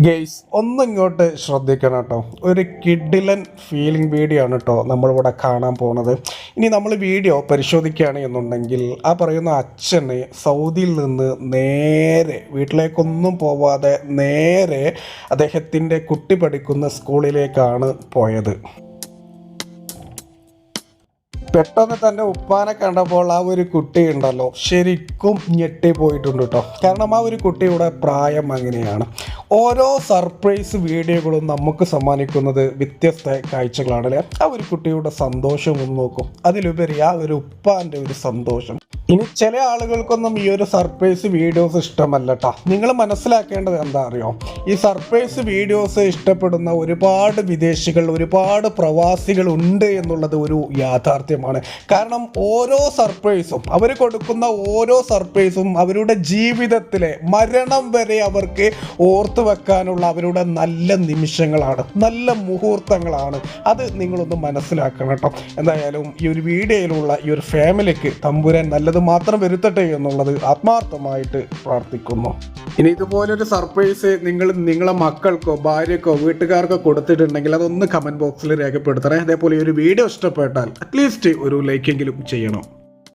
Guys ഒന്നിങ്ങോട്ട് ശ്രദ്ധിക്കണം കേട്ടോ. ഒരു കിഡിലൻ ഫീലിംഗ് വീഡിയോ ആണ് കേട്ടോ നമ്മളിവിടെ കാണാൻ പോണത്. ഇനി നമ്മൾ വീഡിയോ പരിശോധിക്കുകയാണ് എന്നുണ്ടെങ്കിൽ ആ പറയുന്ന അച്ഛന് സൗദിയിൽ നിന്ന് നേരെ വീട്ടിലേക്കൊന്നും പോവാതെ നേരെ അദ്ദേഹത്തിന്റെ കുട്ടി പഠിക്കുന്ന സ്കൂളിലേക്കാണ് പോയത്. പെട്ടെന്ന് തന്നെ ഉപ്പാനെ കണ്ടപ്പോൾ ആ ഒരു കുട്ടി ഉണ്ടല്ലോ ശരിക്കും ഞെട്ടിപ്പോയിട്ടുണ്ട് കേട്ടോ. കാരണം ആ ഒരു കുട്ടിയുടെ പ്രായം അങ്ങനെയാണ്. ഓരോ സർപ്രൈസ് വീഡിയോകളും നമുക്ക് സമ്മാനിക്കുന്നത് വ്യത്യസ്ത കാഴ്ചകളാണ് അല്ലേ? ആ ഒരു കുട്ടിയുടെ സന്തോഷം ഒന്ന് നോക്കും. അതിലുപരി ആ ഒരു ഉപ്പാന്റെ ഒരു സന്തോഷം. ഇനി ചില ആളുകൾക്കൊന്നും ഈ ഒരു സർപ്രൈസ് വീഡിയോസ് ഇഷ്ടമല്ല കേട്ടോ നിങ്ങൾ മനസ്സിലാക്കേണ്ടത് എന്താ അറിയോ? ഈ സർപ്രൈസ് വീഡിയോസ് ഇഷ്ടപ്പെടുന്ന ഒരുപാട് വിദേശികൾ ഒരുപാട് പ്രവാസികൾ ഉണ്ട് എന്നുള്ളത് ഒരു യാഥാർത്ഥ്യമാണ്. കാരണം ഓരോ സർപ്രൈസും അവർ കൊടുക്കുന്ന ഓരോ സർപ്രൈസും അവരുടെ ജീവിതത്തിലെ മരണം വരെ അവർക്ക് ഓർത്തു വെക്കാനുള്ള അവരുടെ നല്ല നിമിഷങ്ങളാണ് നല്ല മുഹൂർത്തങ്ങളാണ്. അത് നിങ്ങളൊന്ന് മനസ്സിലാക്കണം കേട്ടോ. എന്തായാലും ഈ ഒരു വീഡിയോയിലുള്ള ഈ ഒരു ഫാമിലിക്ക് തമ്പുരാൻ നല്ലത് മാത്രം വരുത്തട്ടെ എന്നുള്ളത് ആത്മാർത്ഥമായിട്ട് പ്രാർത്ഥിക്കുന്നു. ഇനി ഇതുപോലൊരു സർപ്രൈസ് നിങ്ങൾ നിങ്ങളെ മക്കൾക്കോ ഭാര്യക്കോ വീട്ടുകാർക്കോ കൊടുത്തിട്ടുണ്ടെങ്കിൽ അതൊന്ന് കമന്റ് ബോക്സിൽ രേഖപ്പെടുത്തണേ. അതേപോലെ ഈ ഒരു വീഡിയോ ഇഷ്ടപ്പെട്ടാൽ അറ്റ്ലീസ്റ്റ് ഒരു ലൈക്കെങ്കിലും ചെയ്യണം.